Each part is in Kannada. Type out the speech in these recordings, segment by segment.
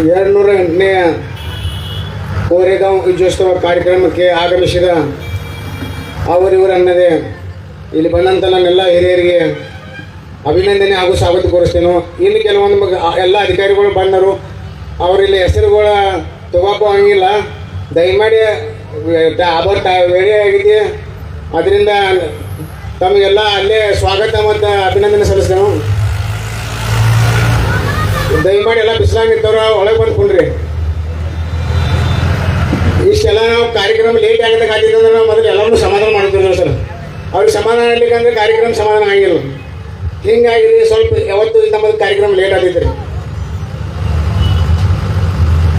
ಎರಡು ಎಂಟನೇ ಕೋರೆಗಾಂವ್ ವಿಜಯೋತ್ಸವ ಕಾರ್ಯಕ್ರಮಕ್ಕೆ ಆಗಮಿಸಿದ ಅವರಿವರನ್ನದೇ ಇಲ್ಲಿ ಬಂದಂಥ ನನ್ನೆಲ್ಲ ಹಿರಿಯರಿಗೆ ಅಭಿನಂದನೆ ಹಾಗೂ ಸ್ವಾಗತ ಕೋರಿಸ್ತೇನೆ. ಇಲ್ಲಿ ಕೆಲವೊಂದು ಎಲ್ಲ ಅಧಿಕಾರಿಗಳು, ಬಂದರು. ಅವರಿಲ್ಲಿ ಹೆಸರುಗಳ ತಗೋಕೋ ಹಂಗಿಲ್ಲ. ದಯಮಾಡಿ ಆಭರ್ ವೇಳೆ ಆಗಿದೆ ಅದರಿಂದ ತಮಗೆಲ್ಲ ಅಲ್ಲೇ ಸ್ವಾಗತ ಮತ್ತು ಅಭಿನಂದನೆ ಸಲ್ಲಿಸ್ತೇವೆ ದಯಮಾಡಿ ಎಲ್ಲ ಬಿಸಿಲಾಗಿದ್ದವ್ರು ಒಳಗೆ ಬಂದು ಕುಂಡ್ರಿ. ಇಷ್ಟೆಲ್ಲ ನಾವು ಕಾರ್ಯಕ್ರಮ ಲೇಟ್ ಆಗಿದೆ ಕಾದಿದ್ರೆ ನಾವು ಮೊದಲು ಎಲ್ಲರೂ ಸಮಾಧಾನ ಮಾಡ್ತಿದ್ರು ಸರ್. ಅವ್ರಿಗೆ ಸಮಾಧಾನ ಆಗ್ಲಿಕ್ಕೆ ಅಂದ್ರೆ ಕಾರ್ಯಕ್ರಮ ಸಮಾಧಾನ ಆಗಿಲ್ಲ. ಹಿಂಗಾಗಿ ಸ್ವಲ್ಪ ಯಾವತ್ತು ನಮ್ಮದು ಕಾರ್ಯಕ್ರಮ ಲೇಟ್ ಆಗಿದ್ರಿ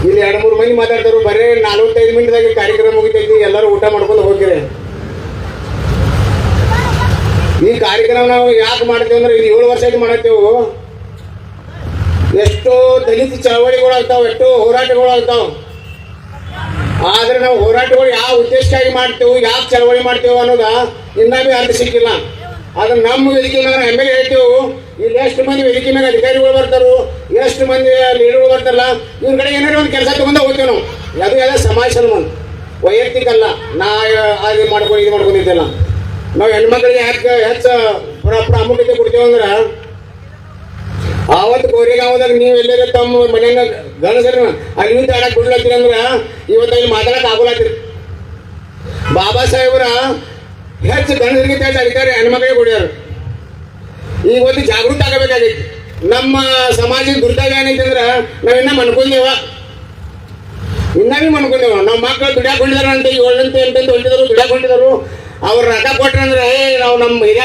ಇಲ್ಲಿ ಎರಡು ಮೂರು ಮಂದಿ ಮಾತಾಡ್ತಾರು ಬರೀ ನಲವತ್ತೈದು ಮಿನಿಟ್ದಾಗ ಕಾರ್ಯಕ್ರಮ ಮುಗಿತೈತಿ, ಎಲ್ಲರೂ ಊಟ ಮಾಡ್ಕೊಂಡು ಹೋಗಿರಿ. ಈ ಕಾರ್ಯಕ್ರಮ ನಾವು ಯಾಕೆ ಮಾಡ್ತೇವೆ ಅಂದ್ರೆ ಇದು ಏಳು ವರ್ಷ ಆಯ್ತು ಮಾಡತ್ತೇವು. ಎಷ್ಟೋ ದಲಿತ ಚಳವಳಿಗಳು ಆಗ್ತಾವ ಎಷ್ಟೋ ಹೋರಾಟಗಳು ಆಗ್ತಾವ ಆದ್ರೆ ನಾವು ಹೋರಾಟಗಳು ಯಾವ ಉದ್ದೇಶಕ್ಕಾಗಿ ಮಾಡ್ತೇವೆ, ಯಾವ ಚಳವಳಿ ಮಾಡ್ತೇವೆ ಅನ್ನೋದ ಇನ್ನೂ ಭೀ ಅರ್ಥ ಸಿಕ್ಕಿಲ್ಲ. ಆದ್ರೆ ನಮ್ಮ ವೇದಿಕೆ ಮೇಲೆ ಎಂ ಎಲ್ ಎ ಹೇಳ್ತೇವೆ ಇಲ್ಲಿ ಎಷ್ಟು ಮಂದಿ ವೇದಿಕೆ ಮೇಲೆ ಅಧಿಕಾರಿಗಳು ಬರ್ತಾರೋ, ಎಷ್ಟು ಮಂದಿ ಲೀಡರ್ಗಳು ಬರ್ತಾರಲ್ಲ, ಇವ್ರ ಕಡೆ ಏನಾದ್ರು ಒಂದು ಕೆಲಸ ತಗೊಂಡ ಹೋಗ್ತೇವೆ ನಾವು. ಅದು ಎಲ್ಲ ಸಮಾಜ ಸಲ್ಮಾನ್ ವೈಯಕ್ತಿಕ ಅಲ್ಲ, ನಾ ಅದು ಮಾಡ್ಕೊಂಡು ಇದು ಮಾಡ್ಕೊಂಡಿದ್ದೆಲ್ಲ ನಾವು ಹೆಣ್ಮಕ್ಳಿಗೆ ಯಾಕೆ ಹೆಚ್ಚು ಪ್ರ- ಪ್ರಾಮುಖ್ಯತೆ ಕೊಡ್ತೇವೆ ಅಂದ್ರೆ ಆವತ್ತು ಕೋರಿಗಾವದಾಗ ನೀವು ಎಲ್ಲರೂ ತಮ್ಮ ಮನೆಯನ್ನ ಗಣಸರ ಅಲ್ಲಿ ನಿಂತು ಆಡಕ್ ಬಿಡ್ಲತ್ತೀರಿ ಅಂದ್ರೆ ಇವತ್ತು ಇಲ್ಲಿ ಮಾತಾಡಕ್ ಬಾಬಾ ಸಾಹೇಬ್ರ ಹೆಚ್ಚು ಗಣಸರಿಗೆ ಹೆಚ್ಚು ಅಧಿಕಾರಿ ಹೆಣ್ಮಕ್ಳಿಗೆ ಕೊಡ್ಯಾರ. ಈಗ ಒಂದು ಜಾಗೃತ ಆಗಬೇಕಾಗೈತಿ. ನಮ್ಮ ಸಮಾಜದ ದುರ್ದಾಗ ಏನೈತಿ ಅಂದ್ರೆ ನಾವಿನ್ನ ಮನ್ಕೊಂಡೇವ. ಇನ್ನ ಮನ್ಕೊಂಡೇವ. ನಮ್ಮ ಮಕ್ಕಳು ದುಡ್ಯಾಕೊಂಡಿದಾರ ಅಂತ ಏಳಂತೆ ಎಂಟಂತ ಹೊಂಟಿದ್ರು ದುಡ್ಯಾಕೊಂಡಿದ್ರು ಅವ್ರು ರೊಕ್ಕ ಕೊಟ್ರಂದ್ರೆ ಏ ನಾವು ನಮ್ಮ ಹಿರಿಯ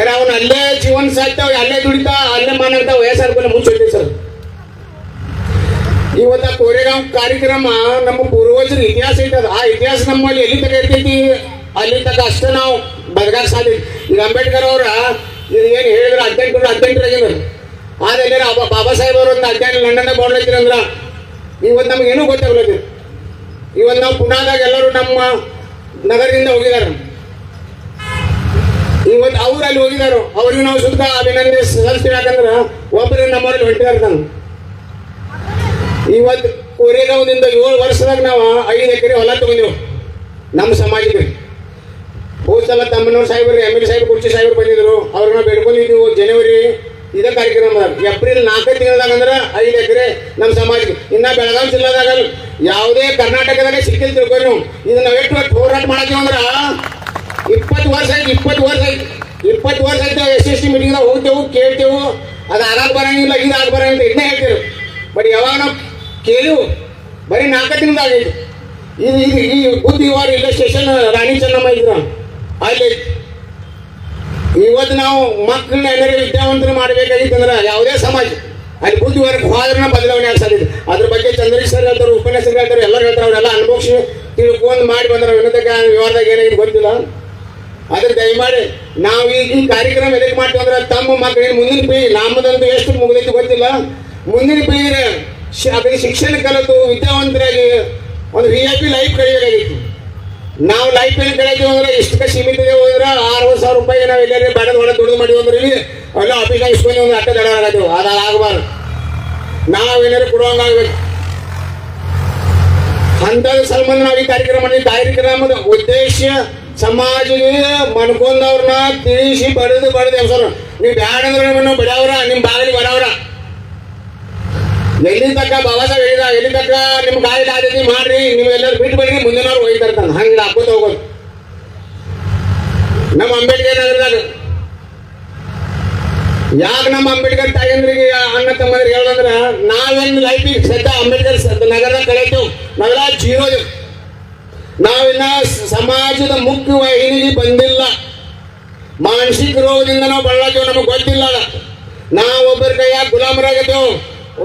ಖರೆ ಅವನು ಅಲ್ಲೇ ಜೀವನ ಸಾಯ್ತಾವ ಅಲ್ಲೇ ದುಡಿತಾ, ಅಲ್ಲೇ ಮಾನಾಗ್ತಾವ ವಯಸ್ಸಾರ್ಕೊಂಡು ಮುಂಚೆ ಸರ್. ಇವತ್ತ ಕೋರೆಗಾಂವ್ ಕಾರ್ಯಕ್ರಮ ನಮ್ಮ ಪೂರ್ವಜರ ಇತಿಹಾಸ ಇಟ್ಟದ ಆ ಇತಿಹಾಸ ನಮ್ಮಲ್ಲಿ ಎಲ್ಲಿ ತಗ ಇರ್ತೈತಿ? ಅಲ್ಲಿ ತಗ ಅಷ್ಟೇ ನಾವು ಬದಗಾಕ ಸಾಧ್ಯ ಈಗ ಅಂಬೇಡ್ಕರ್ ಅವರ, ಇದು ಏನು ಹೇಳಿದ್ರು? ಹದಿನೆಂಟು ಹದಿನೆಂಟರಾಗಿದ್ರು ಆದ್ರೆ ಬಾಬಾ ಸಾಹೇಬ್ ಅವರು ಒಂದು ಹದಿನೆಂಟು ಲಂಡನ್ದಾಗ ಅಂದ್ರ, ಇವತ್ತು ಏನೂ ಗೊತ್ತಾಗ್ಲತ್ತಿ ಇವತ್ತು ನಾವು ಪುನಾದಾಗ ಎಲ್ಲರೂ ನಮ್ಮ ನಗರದಿಂದ ಹೋಗಿದ್ದಾರೆ. ಇವತ್ತು ಅವ್ರು ಅಲ್ಲಿ ಹೋಗಿದಾರು. ಅವ್ರಿಗೆ ನಾವು ಸುತ್ತ ಅಭಿನಂದನೆ ಸಲ್ಲಿಸ್ತೀವಿ ಯಾಕಂದ್ರೆ ಒಬ್ಬರು ನಮ್ಮವ್ರಲ್ಲಿ ಹೊಂಟಿದಾರ ನಾನು ಇವತ್ತು ಕೋರೆಗಾಂವದಿಂದ ಏಳು ವರ್ಷದಾಗ ನಾವು ಐದು ಎಕರೆ ಹೊಲ ತಗೊಂಡಿವು ನಮ್ಮ ಸಮಾಜಕ್ಕೆ. ಹೋದ ಸಲ ತಮ್ಮನವ್ರ ಸಾಹೇಬರು ಎಂ ಎಲ್ ಸಾಹೇಬ್ ಕುರ್ಚಿ ಸಾಹೇಬರು ಬಂದಿದ್ರು. ಅವ್ರನ್ನ ಬೇಡ್ಕೊಂಡಿದ್ದೀವಿ ಜನವರಿ ಇದೇ ಕಾರ್ಯಕ್ರಮ ಏಪ್ರಿಲ್ ನಾಲ್ಕೈದು ತಿಂಗಳದಾಗ ಅಂದ್ರೆ ಐದು ಎಕರೆ ನಮ್ಮ ಸಮಾಜಕ್ಕೆ. ಇನ್ನ ಬೆಳಗಾವಿ ಜಿಲ್ಲಾದಾಗ ಯಾವುದೇ ಕರ್ನಾಟಕದಾಗ ಸಿಕ್ಕಿಲ್ಲ ತಿಳ್ಕೊಂಡು ಇದು ನಾವು ಎಷ್ಟು ಹೋರಾಟ ಮಾಡ್ತೀವಿ ಅಂದ್ರೆ ಇಪ್ಪತ್ತು ವರ್ಷ ಆಯ್ತು, ಇಪ್ಪತ್ತು ವರ್ಷ ಆಯ್ತು. ಇಪ್ಪತ್ತು ವರ್ಷ ಆಯ್ತು ಎಸ್ ಎಸ್ ಟಿ ಮೀಟಿಂಗ್ನಾಗ ಹೋಗ್ತೇವು, ಕೇಳ್ತೇವು. ಅದು ಆಗಾಗ ಬರಂಗಿಲ್ಲ ಇದು ಆಗ ಬರಂಗಿಲ್ಲ ಇದನ್ನೇ ಹೇಳ್ತೇವೆ. ಬಟ್ ಯಾವಾಗ ನಾವು ಕೇಳಿವು, ಬರೀ ನಾಲ್ಕು ತಿಂಗಳಾಗೈತಿ ಇದು ಇದು, ಈ ಬುದ್ಧಿವಾರ ರೈಲ್ವೆ ಸ್ಟೇಷನ್ ರಾಣಿ ಚೆನ್ನಮ್ಮ ಇದ್ರ. ಅಲ್ಲಿ ಇವತ್ತು ನಾವು ಮಕ್ಕಳನ್ನ ಎಲ್ಲರೂ ವಿದ್ಯಾವಂತರು ಮಾಡಬೇಕಾಗಿತ್ತಂದ್ರೆ ಯಾವುದೇ ಸಮಾಜ. ಅಲ್ಲಿ ಬುದ್ಧಿವಾರಕ್ಕೆ ಹೋದ್ರೆ ಬದಲಾವಣೆ ಆಗ್ಸಲಿದೆ ಅದ್ರ ಬಗ್ಗೆ ಚಂದ್ರೇಶ್ ಸರ್ ಹೇಳ್ತಾರೆ ಉಪನ್ಯಾಸರು ಹೇಳ್ತಾರೆ, ಎಲ್ಲರೂ ಹೇಳ್ತಾರೆ, ಅವರೆಲ್ಲ ಅನುಭವಿಸಿ ತಿಳ್ಕೊಂಡು ಮಾಡಿ ಬಂದ್ರೆ ವಿನೋದಕ ವಿವಾರದಾಗ ಏನಾಗಿದೆ ಗೊತ್ತಿಲ್ಲ. ಅದ್ರ ದಯಮಾಡಿ ನಾವು ಈ ಕಾರ್ಯಕ್ರಮ ಎದಕ್ಕೆ ಮಾಡ್ತೀವಿ ಅಂದ್ರೆ ತಮ್ಮ ಮಕ್ಕಳಿಗೆ ಮುಂದಿನ ಪೀಳಿ ನಮ್ಮದಂತೂ ಎಷ್ಟು ಮುಗಿದೈತಿ ಗೊತ್ತಿಲ್ಲ. ಮುಂದಿನ ಪೀಳಿಗೆ ಅದ್ರ ಶಿಕ್ಷಣ ಕಲಿತು ವಿದ್ಯಾವಂತರಾಗಿ ಒಂದು ವಿ ಐ ಪಿ ಲೈಫ್ ಕಳಿಯಬೇಕಾಗಿತ್ತು ನಾವು ಲೈಫ್ ಏನು ಕಳಿತೀವಿ ಅಂದ್ರೆ ಇಷ್ಟಕ್ಕೆ ಸೀಮಿತ ಹೋದ್ರೆ ಆರು ಸಾವಿರ ರೂಪಾಯಿ ನಾವು ಎಲ್ಲರೂ ಬಾಡದ ಒಳಗೆ ದುಡಿದು ಮಾಡಿವಿ ಅಂದ್ರೆ ಇಲ್ಲಿ ಎಲ್ಲ ಆಫೀಸ್ ಇಸ್ಕೊಂಡು ಒಂದು ಅಟ್ಟ ದಡ ಆಗತ್ತೀವಿ ಅದು ಆಗಬಾರ್ದು. ನಾವೇನಾದ್ರು ಕೊಡುವಂಗಾಗಬೇಕು ಅಂಥದ್ದು ಸಂಬಂಧ ನಾವು ಈ ಕಾರ್ಯಕ್ರಮ ಕಾರ್ಯಕ್ರಮದ ಉದ್ದೇಶ ಸಮಾಜಕ್ಕೆ ಮನ್ಕೊಂಡವ್ರನ್ನ ತಿಳಿಸಿ ಬಡದು ಬಡದು ಹೆಸರು ನೀವು ಬ್ಯಾಡ ಅಂದ್ರೆ ಬಡವ್ರ ನಿಮ್ಮ ಬಾಗಿಲಿ ಬರವ್ರ ಎಲ್ಲಿ ತಕ್ಕ ಬಾಬಾ ಹೇಳಿದ, ಎಲ್ಲಿ ತಕ್ಕ ನಿಮ್ಮ ಗಾಳಿ ಆದ್ಯತೆ ಮಾಡ್ರಿ ನೀವು ಎಲ್ಲರೂ ಬಿಟ್ಟು ಬನ್ನಿ, ಮುಂದಿನವ್ರು ಹೋಗ್ತಾ ಇರ್ತಾನೆ ಹಂಗೆ ಹಾಕೋತ ಹೋಗೋದು ನಮ್ಮ ಅಂಬೇಡ್ಕರ್ ನಗರದಾಗ ಯಾಕೆ ನಮ್ಮ ಅಂಬೇಡ್ಕರ್ ತಾಯಂದ್ರಿಗೆ ಅಣ್ಣ ತಮ್ಮಂದ್ರಿಗೆ ಹೇಳೋದಂದ್ರ ನಾವೇನು ಲೈಫಿಗೆ ಸದ್ದ ಅಂಬೇಡ್ಕರ್ ನಗರದಾಗ ಕಳೆಯ್ತೇವೆ ನಗರ ಜೀರೋ ನಾವಿನ್ನ ಸಮಾಜದ ಮುಖ್ಯ ವಾಹಿನಿಗೆ ಬಂದಿಲ್ಲ. ಮಾನಸಿಕ ರೋಗದಿಂದ ನಾವು ಬಳ್ಳಾತೀವಿ ನಮಗೆ ಗೊತ್ತಿಲ್ಲ. ನಾವೊಬ್ಬರ ಕೈಯಾಗ ಗುಲಾಮರಾಗಿದ್ದು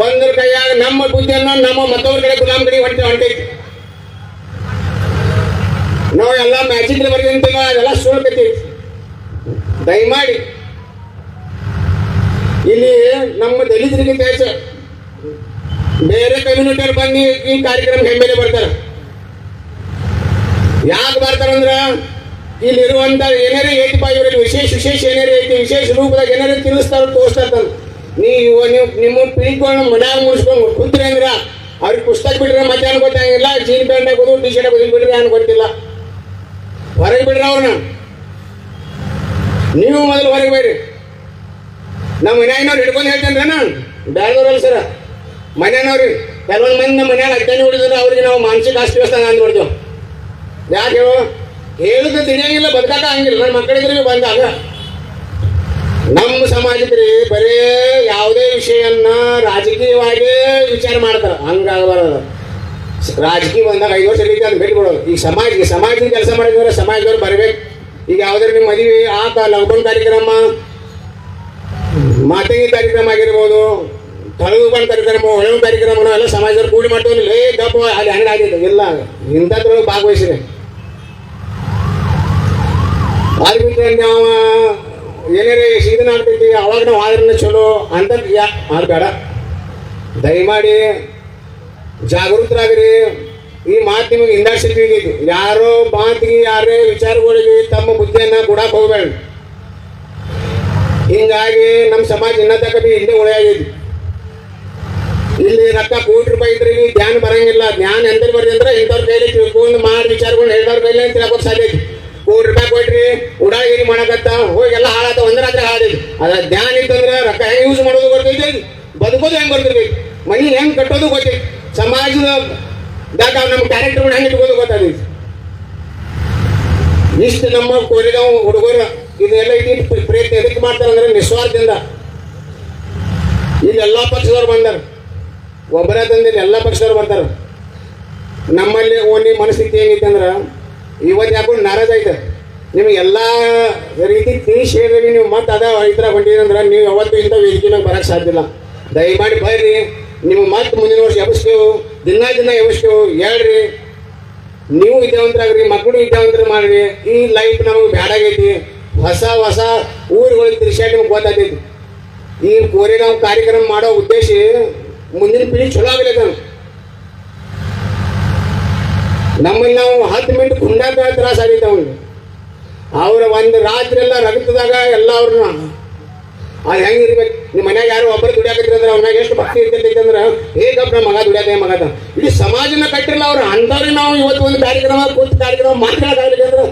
ಒಂದ್ರ ಕೈಯಾಗ ನಮ್ಮ ಬುದ್ಧಿಯನ್ನ ನಮ್ಮ ಮತ್ತೊಬ್ಬರ ಕಡೆ ಗುಲಾಮ್ ಕಡೆ ಹೊಂಟಿ ಹೊಂಟೈತಿ ನಾವು ಎಲ್ಲ ಮ್ಯಾಚಿಂಗ್ ಬರ್ತೀವಿ ಅದೆಲ್ಲ ಸುಳ್ಕೈತಿ ದಯಮಾಡಿ. ಇಲ್ಲಿ ನಮ್ಮ ದಲಿತರಿಗೆ ಬೇರೆ ಕಮ್ಯುನಿಟಿಯವ್ರು ಬಂದು ಈ ಕಾರ್ಯಕ್ರಮ ಹೆಮ್ಮೆಲೆ ಬರ್ತಾರೆ. ಯಾಕೆ ಬರ್ತಾರಂದ್ರ? ಇಲ್ಲಿರುವಂತ ಏನಾರೇ ಐತಿ ಪಾ ಇವರಲ್ಲಿ ವಿಶೇಷ ವಿಶೇಷ ಏನಾರೇ ಐತಿ, ವಿಶೇಷ ರೂಪದಾಗ ಏನಾರೇ ತಿಳಿಸ್ತಾರ ತೋರಿಸ್ತಾರ ನೀವು ನೀವು ನಿಮ್ಮ ಪಿಂಕೊಂಡು ಮನ್ಯಾಗ ಮುಗಿಸ್ಕೊಂಡು ಕುಂತ್ರಿ ಅಂದ್ರ ಅವ್ರಿಗೆ ಪುಸ್ತಕ ಬಿಡ್ರೆ ಮಧ್ಯಾಹ್ನ ಗೊತ್ತಾಗಿಲ್ಲ ಜೀನ್ ಪ್ಯಾಂಟ್ ಹಾಕೋದು ಟಿ ಶರ್ಟ್ ಹಾಕೋದು, ಬಿಡ್ರಿ ಅಂತ ಗೊತ್ತಿಲ್ಲ. ಹೊರಗೆ ಬಿಡ್ರಿ ಅವ್ರನ್ನ. ನೀವು ಮೊದಲು ಹೊರಗೆ ಬೇಡ್ರಿ ನಮ್ಮ ಮನ್ಯಾಗಿನವ್ರು ಹಿಡ್ಕೊಂಡು ಹೇಳ್ತೇನೆ ನಾನು ಬ್ಯಾಡದವ್ರಲ್ಲ ಸರ. ಮನ್ಯಾನವ್ರಿ ಕೆಲವೊಂದು ಮಂದಿ ನಮ್ಮ ಮನ್ಯಾಗ ಅಡ್ಡಾನೆ ಹೊಡಿದ್ರೆ, ಅವ್ರಿಗೆ ನಾವು ಮಾನಸಿಕ ಆಸ್ತಿ ವ್ಯವಸ್ಥೆ ಅಂದ್ಬಿಡ್ತೇವೆ ಯಾಕೆ ಹೇಳು ಹೇಳಿದ್ರೆ ತಿಳಿಯಂಗಿಲ್ಲ, ಬದುಕಾಕ ಹಂಗಿಲ್ಲ. ನನ್ನ ಮಕ್ಕಳಿದ್ರೆ ಬಂದಾಗ ನಮ್ಮ ಸಮಾಜದ್ರಿ ಬರೇ ಯಾವುದೇ ವಿಷಯನ್ನ ರಾಜಕೀಯವಾಗಿ ವಿಚಾರ ಮಾಡ್ತಾರೆ. ಹಂಗಾಗಬಾರದು. ರಾಜಕೀಯ ಬಂದಾಗ ಐದು ವರ್ಷ ರೀತಿ ಅಂತ ಈ ಬಿಡೋದು ಈಗ ಸಮಾಜಕ್ಕೆ ಸಮಾಜದ ಕೆಲಸ ಮಾಡಿದ್ರೆ ಸಮಾಜದವ್ರು ಬರಬೇಕು. ಈಗ ಯಾವ್ದಾರು ನಿಮ್ಮ ಮದುವೆ ಆತ ಲಾಕ್ಡೌನ್ ಕಾರ್ಯಕ್ರಮ, ಮಾತಂಗಿ ಕಾರ್ಯಕ್ರಮ ಆಗಿರ್ಬೋದು ತಳದು ಬಂದ ಕಾರ್ಯಕ್ರಮ ಒಳಗೆ ಕಾರ್ಯಕ್ರಮ ಎಲ್ಲ ಸಮಾಜದವ್ರು ಕೂಡಿ ಮಾಡ್ತೀವಿ ಲೇ ದಪ್ಪ ಅಲ್ಲಿ ಹಂಗಾಗಿದೆ ಇಲ್ಲ, ಇಂಥದ್ರೊಳಗೆ ಭಾಗವಹಿಸಿದೆ. ಅದು ಬಿಟ್ಟರೆ ನಾವು, ಏನಾರೇ ಸೀದನ ಆಗ್ತೈತಿ ಅವಾಗ ನಾವು ಆದ್ರೆ ಚಲೋ ಅಂತ ಯಾ ದಯಮಾಡಿ ಜಾಗೃತರಾಗ್ರಿ ಈ ಮಾತು ನಿಮಗೆ ಇಂಡಸ್ಟ್ರಿ ಯಾರೋ ಮಾತಿಗೆ, ಯಾರೇ ವಿಚಾರಗಳಿಗೆ ತಮ್ಮ ಬುದ್ಧಿಯನ್ನ ಕೊಡಕ್ಕೆ ಹೋಗ್ಬೇಡ. ಹಿಂಗಾಗಿ ನಮ್ಮ ಸಮಾಜ ಇನ್ನ ತಕ್ಕ ಬಿ ಹಿಂದೆ ಉಳಿಯಾಗೈತಿ ಇಲ್ಲಿ ರೊಕ್ಕ ಕೋಟಿ ರೂಪಾಯಿ ಇದ್ರೆ ಧ್ಯಾನ ಬರಂಗಿಲ್ಲ. ಜ್ಞಾನ ಎಂದ್ರೆ ಬರ್ರಿ ಅಂದ್ರೆ ಇಂಥವ್ರ ಕೈಲಿ ತಿಳ್ಕೊಂಡು ಮಾಡಿ ವಿಚಾರಗಳು ಹೇಳ್ದವ್ರ ಕೈಲಿ ಅಂತ ತಿಳ್ಕೊಕ್ ಸಾಧ್ಯ ಕೋಟಿ ರೂಪಾಯಿ ಕೊಟ್ರಿ ಉಡಾಗಿರಿ ಮಾಡಕತ್ತ ಹೋಗಿ ಎಲ್ಲ ಹಾಳಾತ, ಒಂದ್ ರಾತ್ರಿ ಹಾಳಾದೈತಿ ಅದ ಧ್ಯಾನ ಇತ್ತಂದ್ರೆ ರೊಕ್ಕ ಹೆಂಗ್ ಯೂಸ್ ಮಾಡೋದು ಗೊತ್ತೈತಿ ಬದುಕೋದು ಹೆಂಗ್ ಬರ್ತೈತಿ ಮನಿ ಹೆಂಗ್ ಕಟ್ಟೋದು ಗೊತ್ತೈತಿ ಸಮಾಜದ ದಾಗ ನಮ್ಮ ಕ್ಯಾರೆಕ್ಟರ್ ಹೆಂಗ್ ಇಟ್ಕೋದು ಗೊತ್ತಾಗೈತಿ ಇಷ್ಟು ನಮ್ಮ ಕೋರಿದವ್ ಹುಡುಗರು, ಇದೆಲ್ಲ ಇದು ಪ್ರಯತ್ನ ಎದಕ್ಕೆ ಮಾಡ್ತಾರೆ ಅಂದ್ರೆ ನಿಸ್ವಾರ್ಥದಿಂದ. ಇಲ್ಲಿ ಎಲ್ಲಾ ಪಕ್ಷದವ್ರು ಬಂದಾರ. ಒಬ್ಬರ ತಂದಿಲ್ಲ, ಎಲ್ಲಾ ಪಕ್ಷದವ್ರು ಬರ್ತಾರ. ನಮ್ಮಲ್ಲಿ ಓನಿ ಮನಸ್ಥಿತಿ ಹೆಂಗೈತೆ ಅಂದ್ರೆ ಇವತ್ತು ಯಾಕೊಂಡು ನಾರಾಜ್ ಐತೆ ನಿಮಗೆ ಎಲ್ಲ ರೀತಿ ತಿನಿಸ್ ಹೇಳಿದ್ರಿ ನೀವು ಮತ್ತೆ ಅದ ರೈತರ ಹೊಂಟಿದ್ರಿ ಅಂದ್ರೆ ನೀವು ಯಾವತ್ತೂ ಇಂಥ ವೇದಿಕೆ ನಂಗೆ ಬರಕ್ಕೆ ಸಾಧ್ಯ ಇಲ್ಲ. ದಯಮಾಡಿ ಬರ್ರಿ. ನಿಮ್ಮ ಮತ್ತೆ ಮುಂದಿನ ವರ್ಷ ಎಬ್ಸ್ತೇವೆ ದಿನ ದಿನ ಎಬ್ಸ್ತೇವೆ ಹೇಳ್ರಿ. ನೀವು ವಿದ್ಯಾವಂತರಾಗ್ರಿ, ಮಕ್ಕಳು ವಿದ್ಯಾವಂತರ ಮಾಡ್ರಿ. ಈ ಲೈಫ್ ನಮಗೆ ಬ್ಯಾಡಾಗೈತಿ ಹೊಸ ಹೊಸ ಊರುಗಳಿಗೆ ತಿರ್ಸಾಡಿ ನಿಮ್ಗೆ ಗೊತ್ತಾಗೈತಿ ಈ ಕೋರೆಗಾಂವ್ ಕಾರ್ಯಕ್ರಮ ಮಾಡೋ ಉದ್ದೇಶ ಮುಂದಿನ ಪೀಳಿ ಚಲೋ ಆಗ್ಲಿಕ್ಕ ನಮ್ಮಲ್ಲಿ ನಾವು ಹತ್ತು ಮಿನಿಟ್ ಕುಂಡಾಕ ತ್ರಾಸ ಆಗೈತೆ ಅವ್ನಿಗೆ ಅವ್ರ ಒಂದು ರಾತ್ರಿ ಎಲ್ಲ ರಗತದಾಗ ಎಲ್ಲ ಅವ್ರನ್ನ ಅದು ಹೆಂಗಿರ್ಬೇಕು ನಿಮ್ಮ ಮನ್ಯಾಗ ಯಾರು ಒಬ್ಬರು ದುಡಿಯಾಕತ್ತಿರಂದ್ರೆ ಅವ್ನಾಗ ಎಷ್ಟು ಭಕ್ತಿ ಇರ್ತೈತಿ ಅಂದ್ರೆ ಮಗ ದುಡಿಯಾಕ ಮಗ ಇಡೀ ಸಮಾಜನ ಕಟ್ಟಿರಲ್ಲ ಅವ್ರು, ಅಂಥವ್ರಿಗೆ ನಾವು ಇವತ್ತು ಒಂದು ಕಾರ್ಯಕ್ರಮ, ಕೂತು ಕಾರ್ಯಕ್ರಮ ಮಾತಾಡೋದಾಗಲಿಕ್ಕೆ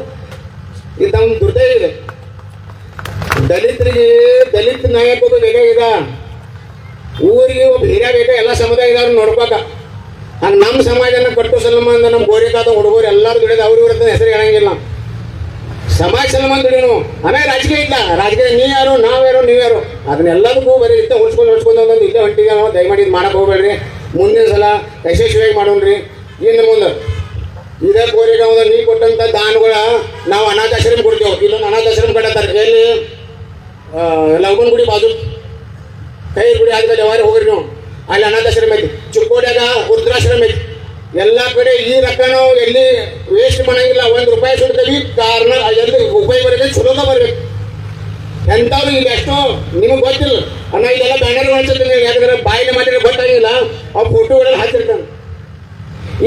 ಇದು ನಮ್ಮ ದುರ್ದೈವ ಇದೆ. ದಲಿತರಿಗೆ, ದಲಿತ ನಾಯಕರು ಬೇಕಾಗಿದ. ಊರಿಗೆ ಒಬ್ಬ ಹಿರಿಯ ಬೇಕಾ? ಎಲ್ಲ ಸಮುದಾಯದವ್ರು ನೋಡ್ಬೇಕ ಹಂಗೆ ನಮ್ಮ ಸಮಾಜನ ಕಟ್ಟು ಸಲ್ಮಾನ್ ನಮ್ಮ ಗೋರಿಕಾದ ಹುಡುಗರು ಎಲ್ಲರೂ ದುಡಿಯೋದು ಅವ್ರ ಇವ್ರ ಹೆಸರು ಹೇಳಂಗಿಲ್ಲ. ಸಮಾಜ ಸಲ್ಮಾನ್ ದುಡಿಯೋನು, ಆಮೇಲೆ ರಾಜಕೀಯ ಇಲ್ಲ. ರಾಜಕೀಯ ನೀ ಯಾರು, ನಾವ್ ಯಾರು, ನೀವ್ ಯಾರು. ಅದನ್ನೆಲ್ಲದಕ್ಕೂ ಬರೀ ಇತ್ತ ಉಳ್ಸ್ಕೊಂಡು ಉಳ್ಸ್ಕೊಂಡು ಒಂದೊಂದು ಇಲ್ಲೇ ಹೊಂಟಿಗೆ ನಾವು ದಯಮಾಡಿ ಇದು ಮಾಡಕ್ ಹೋಗ್ಬೇಡ್ರಿ. ಮುಂದಿನ ಸಲ ಯಶಸ್ವಿಯಾಗಿ ಮಾಡೋಣ್ರಿ. ಇನ್ನು ಮುಂದೆ ಇದೇ ಕೋರಿಗಾಂವದ ನೀ ಕೊಟ್ಟಂತ ದಾನಗಳ, ನಾವು ಅನಾಥಾಶ್ರಮ ಕೊಡ್ತೇವೆ. ಇಲ್ಲೊಂದು ಅನಾಥಾಶ್ರಮ ಕಟ್ಟತ್ತಾರೆ ಎಲ್ಲಿ? ಲವನ್ ಗುಡಿ ಬಾಜು. ಕೈ ಗುಡಿ ಆದ್ಮೇಲೆ ಯಾವಾಗ ಹೋಗ್ರಿ ನೀವು. ಅಲ್ಲಿ ಅನಾಥಾಶ್ರಮ ಐತಿ. ಚಿಕ್ಕೋಡ್ಯಾಗ ವೃದ್ಧಾಶ್ರಮ ಐತಿ. ಎಲ್ಲ ಕಡೆ ಈ ರೊಕ್ಕ ನಾವು ಎಲ್ಲಿ ವೇಸ್ಟ್ ಮಾಡಂಗಿಲ್ಲ. ಒಂದು ರೂಪಾಯಿ ಸುಡ್ತೀವಿ ಕಾರಣ ಎಲ್ಲಿ ಉಪಯೋಗ ಬರಬೇಕು ಚಲೋದ ಬರ್ಬೇಕು. ಎಂಥವ್ರು ಇಲ್ಲಿ ಎಷ್ಟೋ ನಿಮಗೆ ಗೊತ್ತಿಲ್ಲ. ಅಣ್ಣ, ಇದೆಲ್ಲ ಬ್ಯಾನರ್ ಮಾಡ್ತಿರ್ತೀನಿ ಯಾಕಂದ್ರೆ ಬಾಯಿನ ಮಾಡಿದ್ರೆ ಗೊತ್ತಾಗಿಲ್ಲ. ಆ ಫೋಟೋಗಳೆಲ್ಲ ಹಾಕಿರ್ತಾನೆ.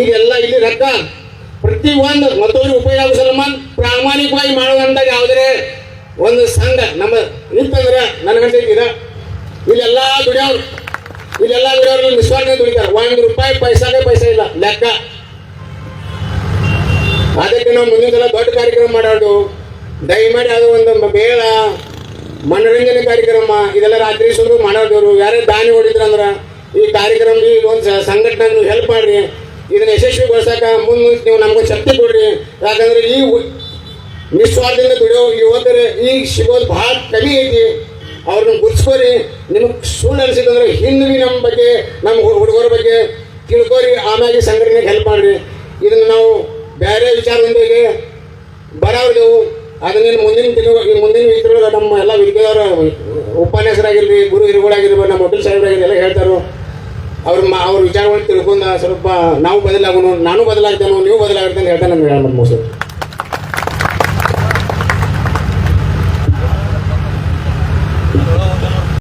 ಈಗೆಲ್ಲ ಇಲ್ಲಿ ರೊಕ್ಕ ಪ್ರತಿ ಒಂದು ಮತ್ತೊಂದು ಉಪಯೋಗ ಸಲ್ಮಾನ್ ಪ್ರಾಮಾಣಿಕವಾಗಿ ಮಾಡುವಂತ ಯಾವುದೇ ಒಂದು ಸಂಘ ನಮ್ಮ ನಿಂತಂದ್ರೆ ನನಗಂತ ಇದ ಇಲ್ಲೆಲ್ಲ ಇಲ್ಲೆಲ್ಲ ಇರೋರು ನಿಸ್ವಾರ್ಥ ದುಡಿತಾರೆ. ಒಂದು ರೂಪಾಯಿ ಪೈಸಾನೇ ಪೈಸ ಇಲ್ಲ. ಲೆಕ್ಕ. ಅದಕ್ಕೆ ನಾವು ಮುಂದಿನ ಸಲ ದೊಡ್ಡ ಕಾರ್ಯಕ್ರಮ ಮಾಡೋದು. ದಯಮಾಡಿ ಅದು ಒಂದು ಬೇಡ. ಮನೋರಂಜನೆ ಕಾರ್ಯಕ್ರಮ. ಇದೆಲ್ಲ ರಾತ್ರಿ ಸುಂದು ಮಾಡೋದವ್ರು. ಯಾರೇ ದಾನಿ ಅಂದ್ರೆ ಈ ಕಾರ್ಯಕ್ರಮ ಒಂದು ಸಂಘಟನೆ ಹೆಲ್ಪ್ ಮಾಡ್ರಿ. ಇದನ್ನ ಯಶಸ್ವಿಗೊಳಿಸಕ ಮುಂದೆ ಮುಂದೆ ನೀವು ನಮ್ಗೆ ಶಕ್ತಿ ಕೊಡ್ರಿ. ಯಾಕಂದ್ರೆ ಈ ನಿಸ್ವಾರ್ಥದಿಂದ ದುಡಿಯೋ ಯುವಕರು ಈಗ ಸಿಗೋದು ಭಾಳ ಕಮ್ಮಿ ಐತಿ. ಅವ್ರನ್ನ ಗುರ್ಸ್ಕೋರಿ. ನಿಮಗೆ ಸುಳ್ಳು ಅನಿಸಿದ್ರೆ ಹಿಂದೆ ನಮ್ಮ ಬಗ್ಗೆ ನಮ್ಮ ಹುಡುಗರ ಬಗ್ಗೆ ತಿಳ್ಕೊರಿ. ಆಮೇಲೆ ಸಂಘಟನೆಗೆ ಹೆಲ್ಪ್ ಮಾಡ್ರಿ. ಇದನ್ನ ನಾವು ಬೇರೆ ವಿಚಾರದೊಂದಿಗೆ ಬರೋರ್ಗೆವು ಅದನ್ನ ಮುಂದಿನ ತಿಂಗಳು ಮುಂದಿನ ವಿಚಾರ ನಮ್ಮ ಎಲ್ಲ ವಿದ್ಯಾರ ಉಪನ್ಯಾಸರಾಗಿರ್ಲಿ, ಗುರು ಹಿರುಗಳಾಗಿರ್ಬೋದು ನಮ್ಮ ಹೋಟೆಲ್ ಸಾಹೇಬರಾಗಿರ್ಲಿ ಎಲ್ಲ ಹೇಳ್ತಾರೋ. ಅವ್ರ ಮ ಅವ್ರ ವಿಚಾರಗಳು ತಿಳ್ಕೊಂಡ ಸ್ವಲ್ಪ ನಾವು ಬದಲಾಗೋನು ನಾನು ಬದಲಾಗ್ತಾನೋ, ನೀವು ಬದಲಾಗ್ತಾನೆ ಹೇಳ್ತಾನೆ ನಾನು ಹೇಳ